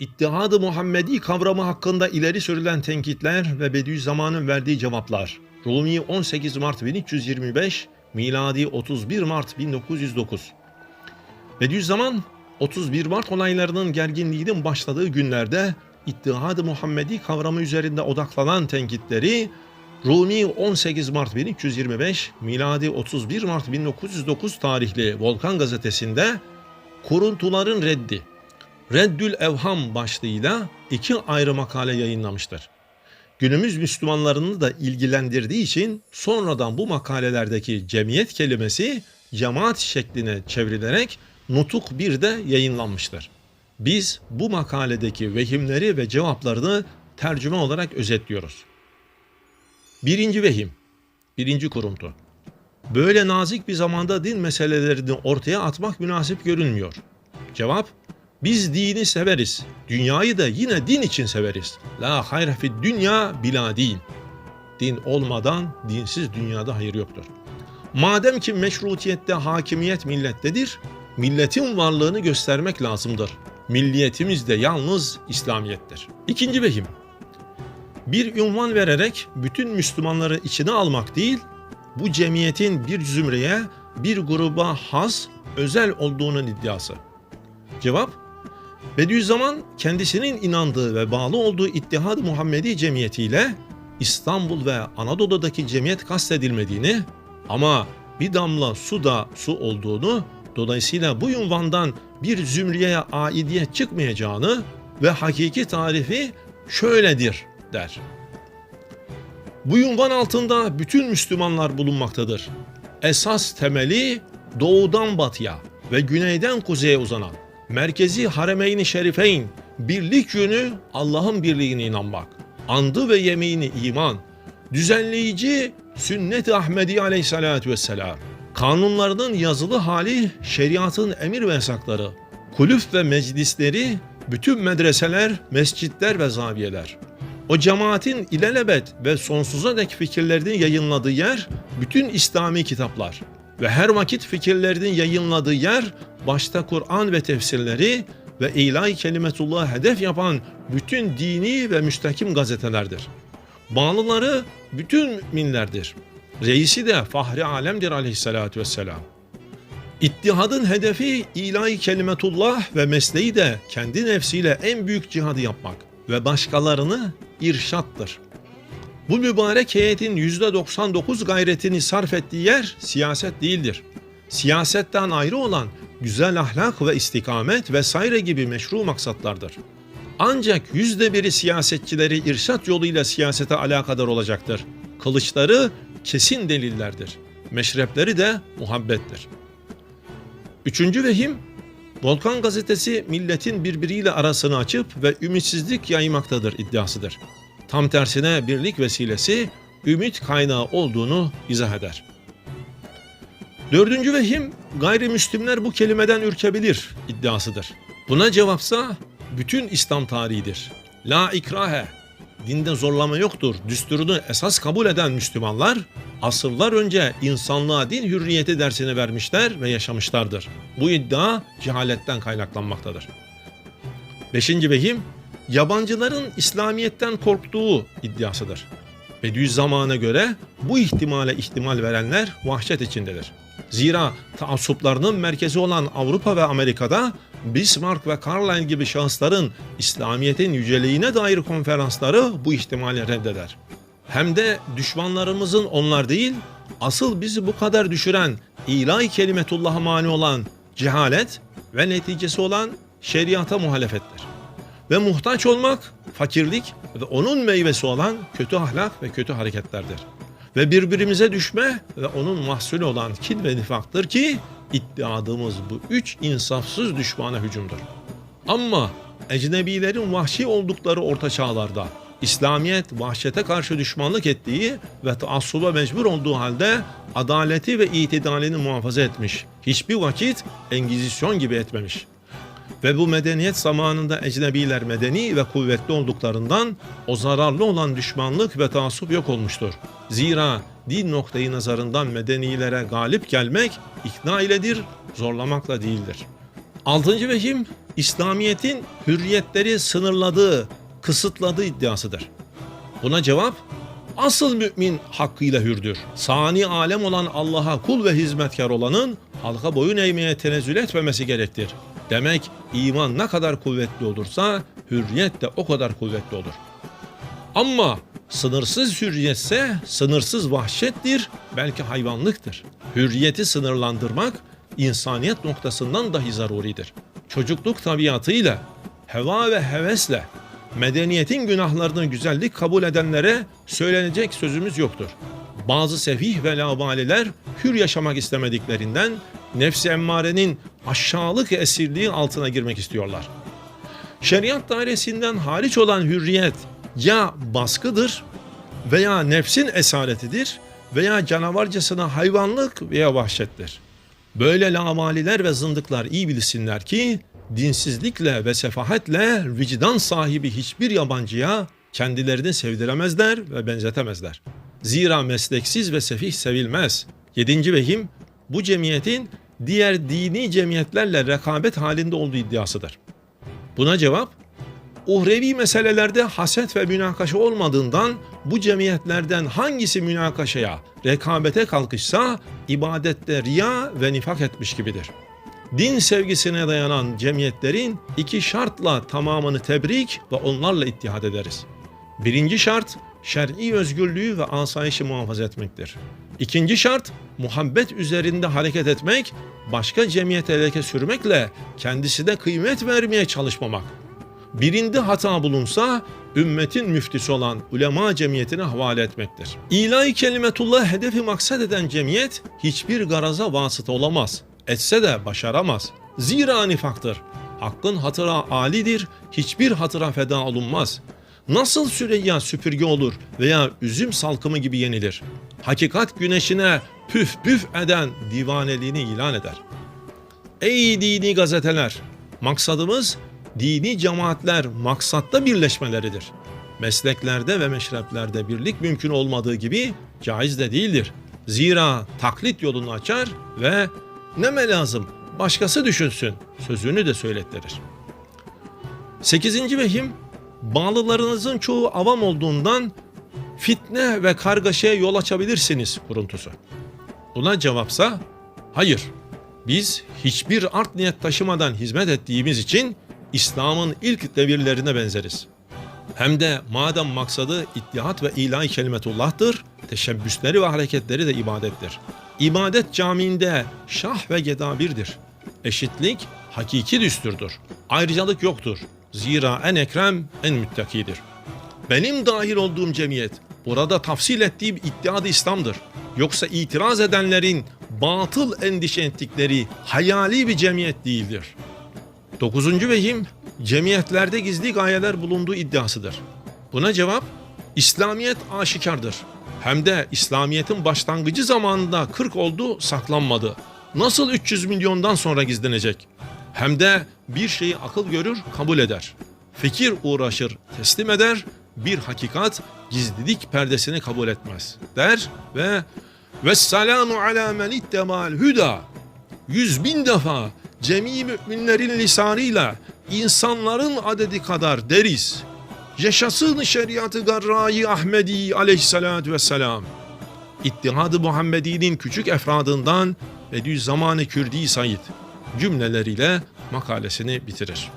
İttihad-ı Muhammedi kavramı hakkında ileri sürülen tenkitler ve Bediüzzaman'ın verdiği cevaplar. Rumi 18 Mart 1325, miladi 31 Mart 1909. Bediüzzaman 31 Mart olaylarının gerginliğinin başladığı günlerde İttihad-ı Muhammedi kavramı üzerinde odaklanan tenkitleri Rumi 18 Mart 1325, miladi 31 Mart 1909 tarihli Volkan gazetesinde Kuruntuların Reddi, Reddül Evham başlığıyla iki ayrı makale yayınlamıştır. Günümüz Müslümanlarını da ilgilendirdiği için sonradan bu makalelerdeki cemiyet kelimesi cemaat şekline çevrilerek Nutuk 1'de yayınlanmıştır. Biz bu makaledeki vehimleri ve cevaplarını tercüme olarak özetliyoruz. Birinci vehim, birinci kuruntu. Böyle nazik bir zamanda din meselelerini ortaya atmak münasip görünmüyor. Cevap, biz dini severiz. Dünyayı da yine din için severiz. La hayre fid dünya bila din. Din olmadan dinsiz dünyada hayır yoktur. Madem ki meşrutiyette hakimiyet millettedir, milletin varlığını göstermek lazımdır. Milliyetimiz de yalnız İslamiyettir. İkinci vehim. Bir ünvan vererek bütün Müslümanları içine almak değil, bu cemiyetin bir zümreye, bir gruba has, özel olduğunun iddiası. Cevap, Bediüzzaman kendisinin inandığı ve bağlı olduğu İttihad-ı Muhammedi cemiyetiyle İstanbul ve Anadolu'daki cemiyet kastedilmediğini ama bir damla su da su olduğunu dolayısıyla bu unvandan bir zümreye aidiyet çıkmayacağını ve hakiki tarifi şöyledir der. Bu unvan altında bütün Müslümanlar bulunmaktadır. Esas temeli doğudan batıya ve güneyden kuzeye uzanan merkezi Haremeyn-i Şerifeyn birlik yönü Allah'ın birliğine inanmak. Andı ve yemeğini iman. Düzenleyici sünnet-i Ahmedi aleyhissalatü vesselam. Kanunlarının yazılı hali şeriatın emir ve yasakları. Kulüf ve meclisleri, bütün medreseler, mescitler ve zaviyeler. O cemaatin ilelebet ve sonsuza dek fikirlerini yayınladığı yer bütün İslami kitaplar ve her vakit fikirlerinin yayınladığı yer başta Kur'an ve tefsirleri ve ilahi kelimetullah hedef yapan bütün dini ve müstakim gazetelerdir. Bağlıları bütün müminlerdir. Reisi de Fahri Alemdir aleyhissalatü vesselam. İttihadın hedefi ilahi kelimetullah ve mesleği de kendi nefsiyle en büyük cihadı yapmak ve başkalarını irşattır. Bu mübarek heyetin %99 gayretini sarf ettiği yer siyaset değildir. Siyasetten ayrı olan güzel ahlak ve istikamet vesaire gibi meşru maksatlardır. Ancak yüzde biri siyasetçileri irşat yoluyla siyasete alakadar olacaktır. Kılıçları kesin delillerdir. Meşrepleri de muhabbettir. Üçüncü vehim, Volkan gazetesi milletin birbiriyle arasını açıp ve ümitsizlik yaymaktadır iddiasıdır. Tam tersine birlik vesilesi ümit kaynağı olduğunu izah eder. Dördüncü vehim gayrimüslimler bu kelimeden ürkebilir iddiasıdır. Buna cevapsa bütün İslam tarihidir. La ikrahe, dinde zorlama yoktur. Düsturunu esas kabul eden Müslümanlar asırlar önce insanlığa din hürriyeti dersini vermişler ve yaşamışlardır. Bu iddia cehaletten kaynaklanmaktadır. Beşinci vehim, yabancıların İslamiyet'ten korktuğu iddiasıdır. Bediüzzaman'a göre bu ihtimale ihtimal verenler vahşet içindedir. Zira taassuplarının merkezi olan Avrupa ve Amerika'da Bismarck ve Carlyle gibi şahısların İslamiyet'in yüceliğine dair konferansları bu ihtimali reddeder. Hem de düşmanlarımızın onlar değil, asıl bizi bu kadar düşüren ilahi kelimetullah'a mani olan cehalet ve neticesi olan şeriata muhalefettir. Ve muhtaç olmak fakirlik ve onun meyvesi olan kötü ahlak ve kötü hareketlerdir. Ve birbirimize düşme ve onun mahsulü olan kin ve nifaktır ki iddiadığımız bu üç insafsız düşmana hücumdur. Ama ecnebilerin vahşi oldukları orta çağlarda İslamiyet vahşete karşı düşmanlık ettiği ve taassuba mecbur olduğu halde adaleti ve itidalini muhafaza etmiş. Hiçbir vakit Engizisyon gibi etmemiş. Ve bu medeniyet zamanında ecnebiler medeni ve kuvvetli olduklarından o zararlı olan düşmanlık ve taassup yok olmuştur. Zira din noktayı nazarından medenilere galip gelmek ikna iledir, zorlamakla değildir. Altıncı vehim, İslamiyet'in hürriyetleri sınırladığı, kısıtladığı iddiasıdır. Buna cevap, asıl mümin hakkıyla hürdür. Sani alem olan Allah'a kul ve hizmetkar olanın halka boyun eğmeye tenezzül etmemesi gerektir. Demek iman ne kadar kuvvetli olursa hürriyet de o kadar kuvvetli olur. Ama sınırsız hürriyetse sınırsız vahşettir, belki hayvanlıktır. Hürriyeti sınırlandırmak insaniyet noktasından dahi zaruridir. Çocukluk tabiatıyla, heva ve hevesle, medeniyetin günahlarını güzellik kabul edenlere söylenecek sözümüz yoktur. Bazı sefih ve lavaliler hür yaşamak istemediklerinden nefsi emmarenin aşağılık esirliği altına girmek istiyorlar. Şeriat dairesinden hariç olan hürriyet ya baskıdır veya nefsin esaretidir veya canavarcasına hayvanlık veya vahşettir. Böyle lavaliler ve zındıklar iyi bilsinler ki dinsizlikle ve sefahetle vicdan sahibi hiçbir yabancıya kendilerini sevdiremezler ve benzetemezler. Zira mesleksiz ve sefih sevilmez. Yedinci vehim bu cemiyetin diğer dini cemiyetlerle rekabet halinde olduğu iddiasıdır. Buna cevap, uhrevi meselelerde haset ve münakaşa olmadığından bu cemiyetlerden hangisi münakaşaya, rekabete kalkışsa ibadette riya ve nifak etmiş gibidir. Din sevgisine dayanan cemiyetlerin iki şartla tamamını tebrik ve onlarla ittihad ederiz. Birinci şart, şer'i özgürlüğü ve asayişi muhafaza etmektir. İkinci şart, muhabbet üzerinde hareket etmek, başka cemiyete leke sürmekle kendisine kıymet vermeye çalışmamak. Birinde hata bulunsa, ümmetin müftisi olan ulema cemiyetine havale etmektir. İlahi kelimetullah hedefi maksat eden cemiyet, hiçbir garaza vasıta olamaz. Etse de başaramaz. Zira nifaktır. Hakkın hatıra alidir, hiçbir hatıra feda olunmaz. Nasıl Süreyya süpürge olur veya üzüm salkımı gibi yenilir? Hakikat güneşine püf püf eden divaneliğini ilan eder. Ey dini gazeteler! Maksadımız dini cemaatler maksatta birleşmeleridir. Mesleklerde ve meşreplerde birlik mümkün olmadığı gibi caiz de değildir. Zira taklit yolunu açar ve neme lazım başkası düşünsün sözünü de söylettirir. Sekizinci vehim bağlılarınızın çoğu avam olduğundan fitne ve kargaşaya yol açabilirsiniz kuruntusu. Buna cevapsa hayır. Biz hiçbir art niyet taşımadan hizmet ettiğimiz için İslam'ın ilk devirlerine benzeriz. Hem de madem maksadı ittihat ve ilahi kelimetullah'tır, teşebbüsleri ve hareketleri de ibadettir. İbadet camiinde şah ve geda birdir. Eşitlik hakiki düsturdur. Ayrıcalık yoktur. Zira en ekrem en müttakidir. Benim dahil olduğum cemiyet burada tafsil ettiğim iddiadı İslam'dır. Yoksa itiraz edenlerin batıl endişe ettikleri hayali bir cemiyet değildir. Dokuzuncu vehim cemiyetlerde gizli gayeler bulunduğu iddiasıdır. Buna cevap İslamiyet aşikardır. Hem de İslamiyet'in başlangıcı zamanında 40 oldu saklanmadı. Nasıl 300 milyondan sonra gizlenecek? Hem de bir şeyi akıl görür kabul eder. Fikir uğraşır teslim eder. Bir hakikat gizlilik perdesini kabul etmez der ve Vesselamu ala men ittemal huda yüz bin defa cemi müminlerin lisanıyla insanların adedi kadar deriz. Yaşasın şeriatı garrayı Ahmedi aleyhissalatü vesselam. İttihad-ı Muhammedi'nin küçük efradından Bediüzzaman-ı Kürdi Said cümleleriyle makalesini bitirir.